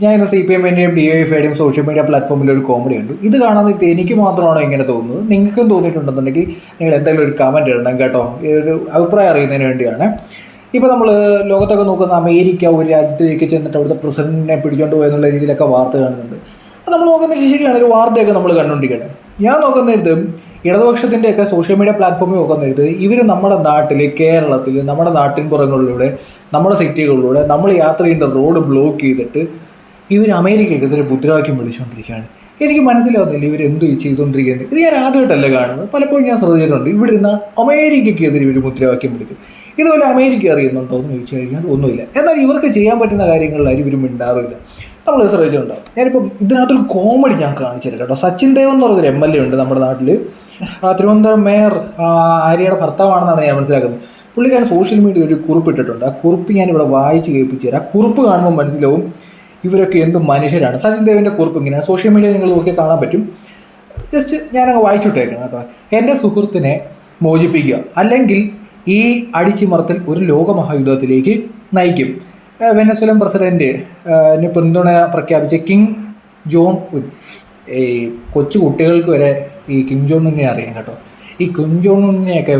ഞാൻ ഇന്ന് C P എമ്മിന്റെയും ഡി എഫ് ഐയുടെയും സോഷ്യൽ മീഡിയ പ്ലാറ്റ്ഫോമിൽ ഒരു കോമഡി ഉണ്ട് ഇത് കാണാൻ എനിക്ക് മാത്രമാണോ ഇങ്ങനെ തോന്നുന്നത്? നിങ്ങൾക്കും തോന്നിയിട്ടുണ്ടെന്നുണ്ടെങ്കിൽ നിങ്ങൾ എന്തെങ്കിലും ഒരു കമന്റ് ഇടണം കേട്ടോ. ഒരു അഭിപ്രായം അറിയുന്നതിന് വേണ്ടിയാണ്. ഇപ്പോൾ നമ്മൾ ലോകത്തൊക്കെ നോക്കുന്ന അമേരിക്ക ഒരു രാജ്യത്തേക്ക് ചെന്നിട്ട് അവിടുത്തെ പ്രസിഡന്റിനെ പിടിച്ചോണ്ട് പോയെന്നുള്ള രീതിയിലൊക്കെ വാർത്ത കാണുന്നുണ്ട്. അത് നമ്മൾ നോക്കുന്നത് ശരിയാണ്. ഒരു വാർത്തയൊക്കെ നമ്മൾ കണ്ടുകൊണ്ടിരിക്കുന്നത് ഞാൻ നോക്കുന്നിടത്ത് ഇടതുപക്ഷത്തിന്റെയൊക്കെ സോഷ്യൽ മീഡിയ പ്ലാറ്റ്ഫോമിൽ നോക്കുന്നിടത്ത് ഇവർ നമ്മുടെ നാട്ടിൽ കേരളത്തിൽ നമ്മുടെ നാട്ടിൻ പുറങ്ങളിലൂടെ നമ്മുടെ സിറ്റികളിലൂടെ നമ്മൾ യാത്ര ചെയ്യേണ്ട റോഡ് ബ്ലോക്ക് ചെയ്തിട്ട് ഇവർ അമേരിക്കക്കെതിരെ മുദ്രാവാക്യം വിളിച്ചുകൊണ്ടിരിക്കുകയാണ് എനിക്ക് മനസ്സിലാവുന്നില്ല ഇവർ എന്ത് ചെയ്തുകൊണ്ടിരിക്കുന്നത് ഇത് ഞാൻ ആദ്യമായിട്ടല്ല കാണുന്നത്. പലപ്പോഴും ഞാൻ ശ്രദ്ധിച്ചിട്ടുണ്ട്. ഇവിടെ നിന്ന് അമേരിക്കയ്ക്കെതിരെ ഇവർ മുദ്രാവാക്യം വിളിക്കും. ഇതുപോലെ അമേരിക്ക അറിയുന്നുണ്ടോ എന്ന് ചോദിച്ചു കഴിഞ്ഞാൽ ഒന്നുമില്ല. എന്നാൽ ഇവർക്ക് ചെയ്യാൻ പറ്റുന്ന കാര്യങ്ങളിലാരും ഇവർ മിണ്ടാറില്ല നമ്മൾ ശ്രദ്ധിച്ചിട്ടുണ്ടാവും ഞാനിപ്പം ഇതിനകത്തൊരു കോമഡി ഞാൻ കാണിച്ചില്ല കേട്ടോ. സച്ചിൻ ദേവ് എന്ന് പറഞ്ഞൊരു എം എൽ എ ഉണ്ട് നമ്മുടെ നാട്ടിൽ തിരുവനന്തപുരം മേയർ ആര്യയുടെ ഭർത്താവാണെന്നാണ് ഞാൻ മനസ്സിലാക്കുന്നത്. പുള്ളിക്കാരൻ സോഷ്യൽ മീഡിയയിൽ ഒരു കുറിപ്പ് ഇട്ടിട്ടുണ്ട്. ആ കുറിപ്പ് ഞാനിവിടെ വായിച്ച് കേൾപ്പിച്ചു തരാം. ആ കുറിപ്പ് കാണുമ്പോൾ മനസ്സിലാവും ഇവരൊക്കെ എന്ത് മനുഷ്യരാണ്? സച്ചിൻ ദേവിന്റെ കുറിപ്പ് ഇങ്ങനെയാണ്. സോഷ്യൽ മീഡിയ നിങ്ങൾ നോക്കിയാൽ കാണാൻ പറ്റും. ജസ്റ്റ് ഞാനങ്ങ് വായിച്ചിട്ടേക്കണം കേട്ടോ. എന്റെ സുഹൃത്തിനെ മോചിപ്പിക്കുക. അല്ലെങ്കിൽ ഈ അടിച്ചിമർത്തൽ ഒരു ലോകമഹായുദ്ധത്തിലേക്ക് നയിക്കും. വെനസ്വലൻ പ്രസിഡന്റ് പിന്തുണ പ്രഖ്യാപിച്ച കിങ് ജോൺ ഉൻ. ഈ കൊച്ചു കുട്ടികൾക്ക് വരെ ഈ കിങ് ജോൺ ഉന്നിനെ അറിയാം കേട്ടോ. ഈ കിങ് ജോൺ ഉന്നിനെയൊക്കെ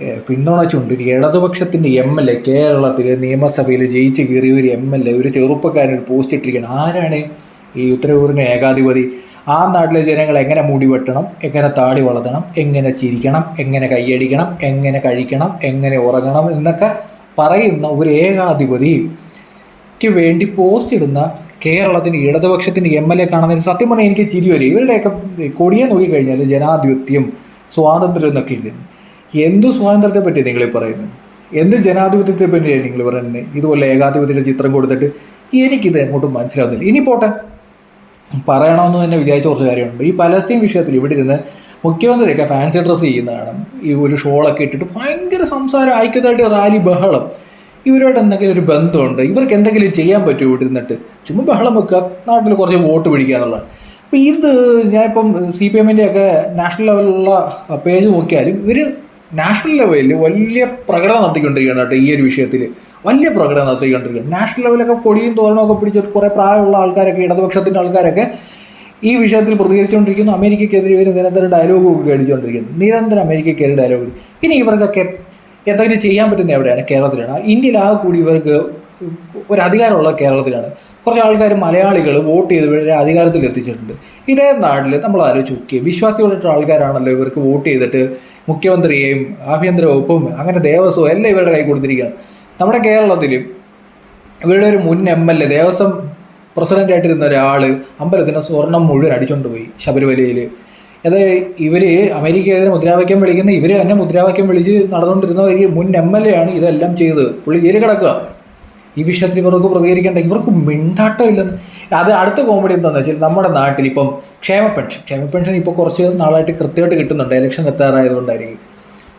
ഏഹ് പിന്തുണച്ചുകൊണ്ട് ഒരു ഇടതുപക്ഷത്തിന്റെ എം എൽ എ കേരളത്തിൽ നിയമസഭയിൽ ജയിച്ച് കയറിയ ഒരു എം എൽ എ ഒരു ചെറുപ്പക്കാരൻ ഒരു പോസ്റ്റ് ഇട്ടിരിക്കുകയാണ്. ആരാണ് ഈ ഉത്തരകൂറിന്റെ ഏകാധിപതി? ആ നാട്ടിലെ ജനങ്ങൾ എങ്ങനെ മുടി വെട്ടണം എങ്ങനെ താടി വളർത്തണം എങ്ങനെ ചിരിക്കണം എങ്ങനെ കൈയടിക്കണം എങ്ങനെ കഴിക്കണം എങ്ങനെ ഉറങ്ങണം എന്നൊക്കെ പറയുന്ന ഒരു ഏകാധിപതിക്ക് വേണ്ടി പോസ്റ്റ് ഇടുന്ന കേരളത്തിന്റെ ഇടതുപക്ഷത്തിന്റെ എം എൽ എ കാണുന്നതിന് സത്യം പറഞ്ഞാൽ എനിക്ക് ചിരി വരും ഇവരുടെയൊക്കെ കൊടിയെ നോക്കിക്കഴിഞ്ഞാൽ ജനാധിപത്യം സ്വാതന്ത്ര്യം എന്നൊക്കെ ഇല്ലേ? എന്ത് സ്വാതന്ത്ര്യത്തെ പറ്റി നിങ്ങൾ പറയുന്നു? പറയുന്നത് എന്ത് ജനാധിപത്യത്തെ പറ്റിയാണ് നിങ്ങൾ പറയുന്നത് ഇതുപോലെ ഏകാധിപത്യത്തിന്റെ ചിത്രം കൊടുത്തിട്ട് എനിക്കിത് എങ്ങോട്ടും മനസ്സിലാവുന്നില്ല. ഇനി പോട്ടെ. പറയണമെന്ന് തന്നെ വിചാരിച്ച കുറച്ച് കാര്യമുണ്ട്. ഈ പലസ്തീൻ വിഷയത്തിൽ ഇവിടെ ഇരുന്ന് മുഖ്യമന്ത്രിയൊക്കെ ഫാൻസി ഡ്രസ്സ് ചെയ്യുന്നതാണ് ഈ ഒരു ഷോളൊക്കെ ഇട്ടിട്ട് ഭയങ്കര സംസാരം ഐക്യത്തായിട്ട് റാലി ബഹളം. ഇവരോട് എന്തെങ്കിലും ഒരു ബന്ധമുണ്ട്. ഇവർക്ക് എന്തെങ്കിലും ചെയ്യാൻ പറ്റുമോ ഇവിടെ ഇരുന്നിട്ട്. ചുമ്മാ ബഹളം വെക്കുക. നാട്ടിൽ കുറച്ച് വോട്ട് പിടിക്കുക എന്നുള്ളതാണ്. അപ്പോൾ ഇത് ഞാനിപ്പം സി പി എമ്മിന്റെയൊക്കെ നാഷണൽ ലെവലിലുള്ള പേജ് നോക്കിയാലും ഇവർ നാഷണൽ ലെവലിൽ വലിയ പ്രകടനം നടത്തിക്കൊണ്ടിരിക്കുകയാണ് കേട്ടോ ഈ ഒരു വിഷയത്തിൽ വലിയ പ്രകടനം നടത്തിക്കൊണ്ടിരിക്കുകയാണ്. നാഷണൽ ലെവലൊക്കെ കൊടിയും തോരണമൊക്കെ പിടിച്ചിട്ട് കുറേ പ്രായമുള്ള ആൾക്കാരൊക്കെ ഇടതുപക്ഷത്തിന്റെ ആൾക്കാരൊക്കെ ഈ വിഷയത്തിൽ പ്രതികരിച്ചുകൊണ്ടിരിക്കുന്നു. അമേരിക്കയ്ക്കെതിരെ ഇവർ നിരന്തര ഡയലോഗൊക്കെ ഒക്കെ അടിച്ചുകൊണ്ടിരിക്കുന്നു നിരന്തരം അമേരിക്കയ്ക്കെതിരെ ഡയലോഗ് ഇനി ഇവർക്കൊക്കെ എന്തെങ്കിലും ചെയ്യാൻ പറ്റുന്ന എവിടെയാണ്? കേരളത്തിലാണ്. ഇന്ത്യയിൽ ആകെ കൂടി ഇവർക്ക് ഒരു അധികാരമുള്ള കേരളത്തിലാണ്. കുറച്ച് ആൾക്കാർ മലയാളികൾ വോട്ട് ചെയ്ത് ഇവരെ അധികാരത്തിൽ എത്തിച്ചിട്ടുണ്ട്. ഇതേ നാട്ടിൽ നമ്മൾ ആലോചിച്ച് നോക്കിയ വിശ്വാസികളായിട്ടുള്ള ആൾക്കാരാണല്ലോ ഇവർക്ക് വോട്ട് ചെയ്തിട്ട് മുഖ്യമന്ത്രിയെയും ആഭ്യന്തര വകുപ്പും അങ്ങനെ ദേവസ്വവും എല്ലാം ഇവരുടെ കൈ കൊടുത്തിരിക്കുകയാണ്. നമ്മുടെ കേരളത്തിൽ ഇവരുടെ ഒരു മുൻ എം എൽ എ ദേവസ്വം പ്രസിഡന്റായിട്ടിരുന്ന ഒരാൾ അമ്പലത്തിന് സ്വർണം മുഴുവൻ അടിച്ചുകൊണ്ട് പോയി ശബരിമലയിൽ അത് ഇവർ അമേരിക്കയെതിരെ മുദ്രാവാക്യം വിളിക്കുന്ന ഇവർ തന്നെ മുദ്രാവാക്യം വിളിച്ച് നടന്നുകൊണ്ടിരുന്ന ഒരു മുൻ എം എൽ എ ആണ് ഇതെല്ലാം ചെയ്തത്. പുള്ളി ജയിലിൽ കിടക്കുക ഈ വിഷയത്തിൽ ഇവർക്ക് പ്രതികരിക്കേണ്ട ഇവർക്ക് മിണ്ടാട്ടം ഇല്ലെന്ന്. അത് അടുത്ത കോമഡി എന്താണെന്ന് വെച്ചാൽ നമ്മുടെ നാട്ടിൽ ഇപ്പം ക്ഷേമ പെൻഷൻ. ക്ഷേമ പെൻഷൻ ഇപ്പോൾ കുറച്ച് നാളായിട്ട് കൃത്യമായിട്ട് കിട്ടുന്നുണ്ട്. ഇലക്ഷൻ എത്താറായതുകൊണ്ടായിരിക്കും.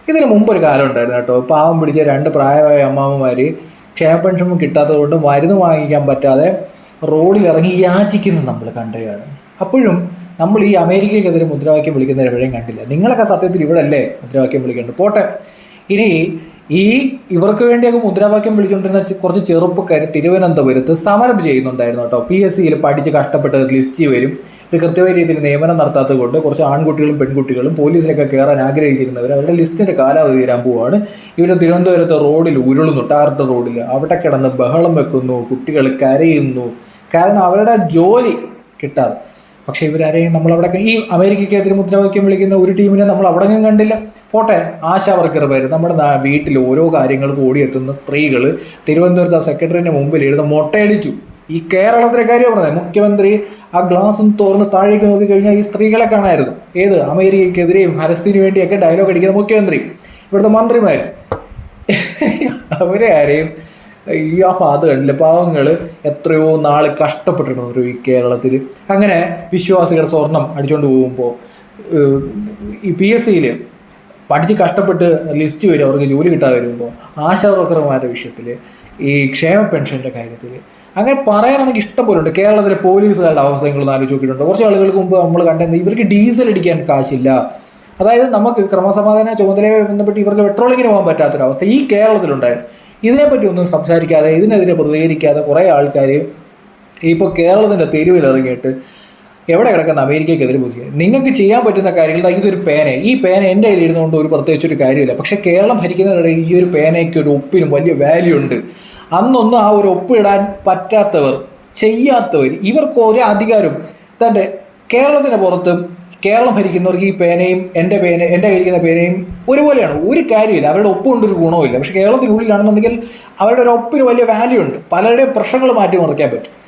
ഇതിന് മുമ്പ് ഒരു കാലം ഉണ്ടായിരുന്നു കേട്ടോ. പാവം പിടിച്ച രണ്ട് പ്രായമായ അമ്മാമ്മമാർ ക്ഷേമ പെൻഷൻ കിട്ടാത്തത് കൊണ്ട് മരുന്ന് വാങ്ങിക്കാൻ പറ്റാതെ റോഡിൽ ഇറങ്ങി യാചിക്കുന്നത് നമ്മൾ കണ്ടുകയാണ് അപ്പോഴും നമ്മൾ ഈ അമേരിക്കയ്ക്കെതിരെ മുദ്രാവാക്യം വിളിക്കുന്ന എവിടെയും കണ്ടില്ല. നിങ്ങളൊക്കെ സത്യത്തിൽ ഇവിടെ അല്ലേ മുദ്രാവാക്യം വിളിക്കേണ്ടത്? പോട്ടെ. ഇനി ഈ ഇവർക്ക് വേണ്ടിയൊക്കെ മുദ്രാവാക്യം വിളിച്ചുകൊണ്ടിരുന്ന കുറച്ച് ചെറുപ്പക്കാർ തിരുവനന്തപുരത്ത് സമരം ചെയ്യുന്നുണ്ടായിരുന്നു കേട്ടോ. പി എസ് സിയിൽ പഠിച്ച് കഷ്ടപ്പെട്ട് ലിസ്റ്റ് വരും. ഇത് കൃത്യമായ രീതിയിൽ നിയമനം നടത്താത്തത് കൊണ്ട് കുറച്ച് ആൺകുട്ടികളും പെൺകുട്ടികളും പോലീസിലൊക്കെ കയറാൻ ആഗ്രഹിച്ചിരുന്നവർ അവരുടെ ലിസ്റ്റിന്റെ കാലാവധി തീരാൻ പോവാണ്. ഇവർ തിരുവനന്തപുരത്ത് റോഡിൽ ഉരുളുന്നു ടാറിട്ട റോഡിൽ. അവിടെ കിടന്ന് ബഹളം വെക്കുന്നു കുട്ടികൾ കരയുന്നു. കാരണം അവരുടെ ജോലി കിട്ടാതെ. പക്ഷേ ഇവരാരെയും നമ്മളവിടെ ഈ അമേരിക്കയ്ക്കെതിരെ മുദ്രാവാക്യം വിളിക്കുന്ന ഒരു ടീമിനെ നമ്മൾ അവിടെ കണ്ടില്ല. പോട്ടെ ആശാ വർക്കർമാർ നമ്മുടെ വീട്ടിൽ ഓരോ കാര്യങ്ങൾക്ക് ഓടിയെത്തുന്ന സ്ത്രീകൾ തിരുവനന്തപുരത്ത് ആ സെക്രട്ടറിന്റെ മുമ്പിൽ എഴുതുന്ന മൊട്ടയടിച്ചു. ഈ കേരളത്തിലെ കാര്യം പറഞ്ഞത് മുഖ്യമന്ത്രി ആ ഗ്ലാസും തുറന്ന് താഴേക്ക് നോക്കി കഴിഞ്ഞാൽ ഈ സ്ത്രീകളെ കാണായിരുന്നു ഏത്? അമേരിക്കയ്ക്കെതിരെയും ഫലസ്തീന് വേണ്ടിയൊക്കെ ഡയലോഗ് അടിക്കുന്ന മുഖ്യമന്ത്രി. ഇവിടുത്തെ മന്ത്രിമാർ അവരെ ആരെയും ഈ ആ ഭാഗത്ത് കണ്ടില്ല പാവങ്ങൾ എത്രയോ നാൾ കഷ്ടപ്പെട്ടിട്ടുണ്ട് ഈ കേരളത്തിൽ അങ്ങനെ വിശ്വാസികളുടെ സ്വർണം അടിച്ചുകൊണ്ട് പോകുമ്പോൾ ഈ പി എസ് സിയിൽ പഠിച്ച് കഷ്ടപ്പെട്ട് ലിസ്റ്റ് വരും അവർക്ക് ജോലി കിട്ടാതെ വരുമ്പോൾ ആശാ വർക്കർമാരുടെ വിഷയത്തിൽ ഈ ക്ഷേമ പെൻഷന്റെ കാര്യത്തിൽ. അങ്ങനെ പറയാനാണെങ്കിൽ ഇഷ്ടം പോലെ ഉണ്ട് കേരളത്തിലെ പോലീസുകാരുടെ അവസ്ഥ നിങ്ങൾ ആലോചിച്ച് നോക്കിയിട്ടുണ്ട് കുറച്ച് ആളുകൾക്ക് മുമ്പ് നമ്മൾ കണ്ടത് ഇവർക്ക് ഡീസൽ അടിക്കാൻ കാശില്ല. അതായത് നമുക്ക് ക്രമസമാധാന ചുമതലയുമായി ബന്ധപ്പെട്ട് ഇവർക്ക് പെട്രോളിങ്ങിന് പോകാൻ പറ്റാത്തൊരവസ്ഥ ഈ കേരളത്തിലുണ്ടായിരുന്നു. ഇതിനെപ്പറ്റി ഒന്നും സംസാരിക്കാതെ ഇതിനെതിരെ പ്രതികരിക്കാതെ കുറേ ആൾക്കാർ ഇപ്പോൾ കേരളത്തിന്റെ തെരുവിൽ ഇറങ്ങിയിട്ട് എവിടെ കിടക്കുന്ന അമേരിക്കയ്ക്കെതിരെ പോയി നിങ്ങൾക്ക് ചെയ്യാൻ പറ്റുന്ന കാര്യങ്ങൾ ഇതൊരു പേന. ഈ പേന എന്റെ കയ്യിൽ ഇരുന്നുകൊണ്ട് ഒരു പ്രത്യേകിച്ച് ഒരു കാര്യമില്ല. പക്ഷേ കേരളം ഭരിക്കുന്നവരുടെ ഈ ഒരു പേനയ്ക്ക് ഒരു ഒപ്പിനും വലിയ വാല്യൂ ഉണ്ട്. അന്നൊന്നും ആ ഒരു ഒപ്പിടാൻ പറ്റാത്തവർ ചെയ്യാത്തവർ ഇവർക്ക് ഒരു അധികാരം തന്റെ കേരളത്തിന് പുറത്ത് കേരളം ഭരിക്കുന്നവർക്ക് ഈ പേനയും എന്റെ പേന എന്റെ കയ്യിരിക്കുന്ന പേനയും ഒരുപോലെയാണ്. ഒരു കാര്യമില്ല. അവരുടെ ഒപ്പ് കൊണ്ടൊരു ഗുണവുമില്ല. പക്ഷേ കേരളത്തിനുള്ളിലാണെന്നുണ്ടെങ്കിൽ അവരുടെ ഒരു ഒപ്പിന് വലിയ വാല്യൂ ഉണ്ട്. പലരുടെയും പ്രശ്നങ്ങൾ മാറ്റി മറിക്കാൻ പറ്റും.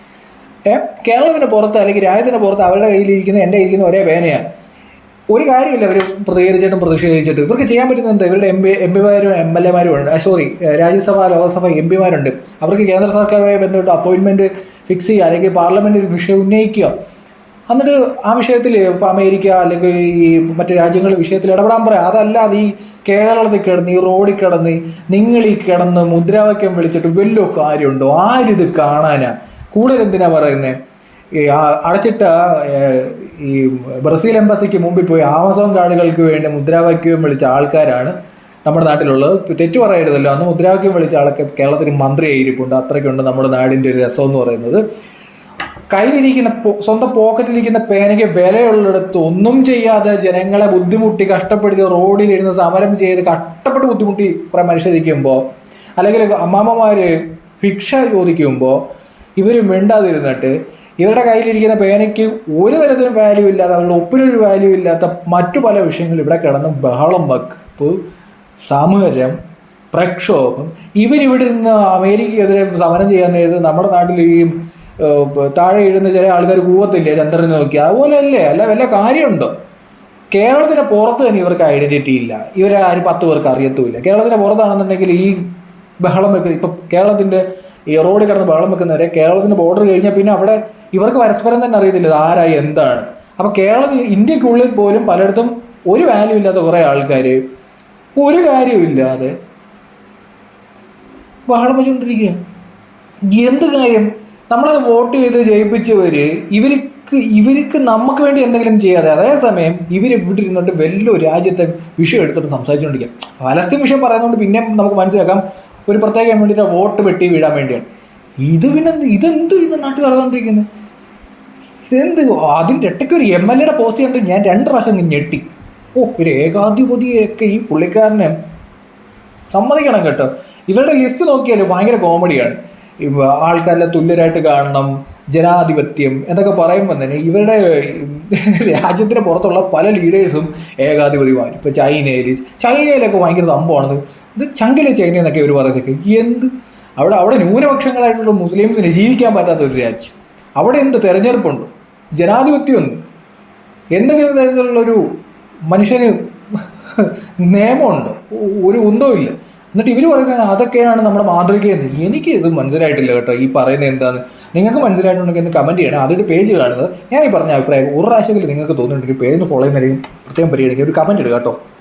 കേരളത്തിന് പുറത്ത് അല്ലെങ്കിൽ രാജ്യത്തിന് പുറത്ത് അവരുടെ കയ്യിലിരിക്കുന്ന എന്റെ ഇരിക്കുന്ന ഒരേ പേനയാണ് ഒരു കാര്യമില്ല അവർ പ്രതികരിച്ചിട്ടും പ്രതിഷേധിച്ചിട്ടും. ഇവർക്ക് ചെയ്യാൻ പറ്റുന്നത് എന്താ? ഇവരുടെ എം പി എം പിമാരും എം എൽ എമാരും ഉണ്ട്. സോറി രാജ്യസഭ ലോക്സഭ എം പിമാരുണ്ട്. അവർക്ക് കേന്ദ്ര സർക്കാരുമായി ബന്ധപ്പെട്ട് അപ്പോയിൻമെന്റ് ഫിക്സ് ചെയ്യുക അല്ലെങ്കിൽ പാർലമെന്റിൽ വിഷയം ഉന്നയിക്കുക. എന്നിട്ട് ആ വിഷയത്തിൽ ഇപ്പോൾ അമേരിക്ക അല്ലെങ്കിൽ ഈ മറ്റു രാജ്യങ്ങളുടെ വിഷയത്തിൽ ഇടപെടാൻ പറയാം. അതല്ലാതെ ഈ കേരളത്തിൽ കിടന്ന് ഈ റോഡിൽ കിടന്ന് നിങ്ങൾ ഈ കിടന്ന് മുദ്രാവാക്യം വിളിച്ചിട്ട് വല്ലോ കാര്യമുണ്ടോ? ആരിത് കാണാനാ? കൂടുതൽ എന്തിനാ പറയുന്നത് ഈ അടച്ചിട്ട ഈ ബ്രസീൽ എംബസിക്ക് മുമ്പിൽ പോയി ആമസോൺ കാർഡുകൾക്ക് വേണ്ടി മുദ്രാവാക്യം വിളിച്ച ആൾക്കാരാണ് നമ്മുടെ നാട്ടിലുള്ളത്. തെറ്റു പറയരുതല്ലോ. അന്ന് മുദ്രാവാക്യം വിളിച്ച ആളൊക്കെ കേരളത്തിന് മന്ത്രിയായിരിപ്പുണ്ട്. അത്രയ്ക്കുണ്ട് നമ്മുടെ നാടിന്റെ ഒരു രസം എന്ന് പറയുന്നത്. കയ്യിലിരിക്കുന്ന സ്വന്തം പോക്കറ്റിലിരിക്കുന്ന പേനയ്ക്ക് വിലയുള്ളിടത്ത് ഒന്നും ചെയ്യാതെ ജനങ്ങളെ ബുദ്ധിമുട്ടി കഷ്ടപ്പെടുത്തി റോഡിലിരുന്ന് സമരം ചെയ്ത് കഷ്ടപ്പെട്ട് ബുദ്ധിമുട്ടി കുറേ മനുഷ്യരിക്കുമ്പോൾ അല്ലെങ്കിൽ അമ്മാമ്മമാർ ഭിക്ഷ ചോദിക്കുമ്പോൾ ഇവർ മിണ്ടാതിരുന്നിട്ട് ഇവരുടെ കയ്യിലിരിക്കുന്ന പേനയ്ക്ക് ഒരു തരത്തിലും വാല്യൂ ഇല്ലാതെ അവരുടെ ഒപ്പിനൊരു വാല്യൂ ഇല്ലാത്ത മറ്റു പല വിഷയങ്ങളും ഇവിടെ കിടന്ന് ബഹളം വക്കപ്പ് സമരം പ്രക്ഷോഭം ഇവരിവിടെ നിന്ന് അമേരിക്കയ്ക്കെതിരെ സമരം ചെയ്യാൻ നേരത്ത് നമ്മുടെ നാട്ടിൽ ഈ താഴെ ഇടുന്ന ചില ആൾക്കാർ കൂവത്തില്ലേ ചന്ദ്രനെ നോക്കി? അതുപോലെ അല്ലേ അല്ല വല്ല കാര്യമുണ്ടോ? കേരളത്തിന് പുറത്ത് തന്നെ ഇവർക്ക് ഐഡന്റിറ്റി ഇല്ല. ഇവരെ ആരും പത്ത് പേർക്ക് അറിയത്തുമില്ല. കേരളത്തിന് പുറത്താണെന്നുണ്ടെങ്കിൽ ഈ ബഹളം വെക്കുന്നത് ഇപ്പം കേരളത്തിന്റെ ഈ റോഡ് കിടന്ന് ബഹളം വെക്കുന്നവരെ കേരളത്തിന്റെ ബോർഡർ കഴിഞ്ഞാൽ പിന്നെ അവിടെ ഇവർക്ക് പരസ്പരം തന്നെ അറിയത്തില്ല ഇത് ആരായി എന്താണ്? അപ്പോൾ കേരളത്തിൽ ഇന്ത്യക്കുള്ളിൽ പോലും പലയിടത്തും ഒരു വാല്യൂ ഇല്ലാത്ത കുറേ ആൾക്കാർ ഒരു കാര്യമില്ലാതെ ബഹളം വെച്ചുകൊണ്ടിരിക്കുക എന്ത് കാര്യം? നമ്മളത് വോട്ട് ചെയ്ത് ജയിപ്പിച്ചവർ ഇവർക്ക് ഇവർക്ക് നമുക്ക് വേണ്ടി എന്തെങ്കിലും ചെയ്യാതെ അതേസമയം ഇവർ ഇവിടെ ഇരുന്നിട്ട് വലിയ രാജ്യത്തെ വിഷയം എടുത്തിട്ട് സംസാരിച്ചുകൊണ്ടിരിക്കുക ഫലസ്തീൻ വിഷയം പറയുന്നതുകൊണ്ട് പിന്നെ നമുക്ക് മനസ്സിലാക്കാം. ഒരു പ്രത്യേകം വേണ്ടിയിട്ട് വോട്ട് വെട്ടി വീഴാൻ വേണ്ടിയാണ്. ഇത് പിന്നെ ഇതെന്ത് ഇത് നാട്ടിൽ നടന്നുകൊണ്ടിരിക്കുന്നത് ഇതെന്ത്? അതിന്റെ ഇടയ്ക്ക് ഒരു എം എൽ എയുടെ പോസ്റ്റ് കണ്ട് ഞാൻ രണ്ട് പ്രാവശ്യം ഞെട്ടി. ഓ ഒരു ഏകാധിപതിയൊക്കെ ഈ പുള്ളിക്കാരനെ സമ്മതിക്കണം കേട്ടോ. ഇവരുടെ ലിസ്റ്റ് നോക്കിയാൽ ഭയങ്കര കോമഡിയാണ്. ആൾക്കാരെ തുല്യരായിട്ട് കാണണം ജനാധിപത്യം എന്നൊക്കെ പറയുമ്പോൾ തന്നെ ഇവരുടെ രാജ്യത്തിന് പുറത്തുള്ള പല ലീഡേഴ്സും ഏകാധിപതിമാർ ഇപ്പോൾ ചൈനയിൽ ചൈനയിലൊക്കെ ഭയങ്കര സംഭവമാണ്. ഇത് ചങ്കിലെ ചൈന എന്നൊക്കെ ഇവർ പറയുന്നതൊക്കെ എന്ത്? അവിടെ അവിടെ ന്യൂനപക്ഷങ്ങളായിട്ടുള്ള മുസ്ലിംസിനെ ജീവിക്കാൻ പറ്റാത്ത ഒരു രാജ്യം. അവിടെ എന്ത് തെരഞ്ഞെടുപ്പുണ്ട്? ജനാധിപത്യമുണ്ട്. എന്തെങ്കിലും തരത്തിലുള്ളൊരു മനുഷ്യന് നിയമമുണ്ടോ? ഒരു ഒന്നും ഇല്ല. എന്നിട്ട് ഇവർ പറയുന്നത് അതൊക്കെയാണ് നമ്മുടെ മാതൃകയെന്ന്. എനിക്ക് ഇത് മനസ്സിലായിട്ടില്ല കേട്ടോ. ഈ പറയുന്നത് എന്താണ് നിങ്ങൾക്ക് മനസ്സിലായിട്ടുണ്ടെങ്കിൽ ഒന്ന് കമന്റ് ചെയ്യണം. അതൊരു പേജ് കാണുന്നത്. ഞാൻ ഈ പറഞ്ഞ അഭിപ്രായം ഒരു പ്രാവശ്യമെങ്കിലും നിങ്ങൾക്ക് തോന്നുന്നുണ്ടെങ്കിൽ പേജ് ഫോളോ ചെയ്യുന്നതായിരിക്കും പ്രത്യേകം പരിഗണിക്കുക. ഒരു കമന്റ് ഇടുക കേട്ടോ.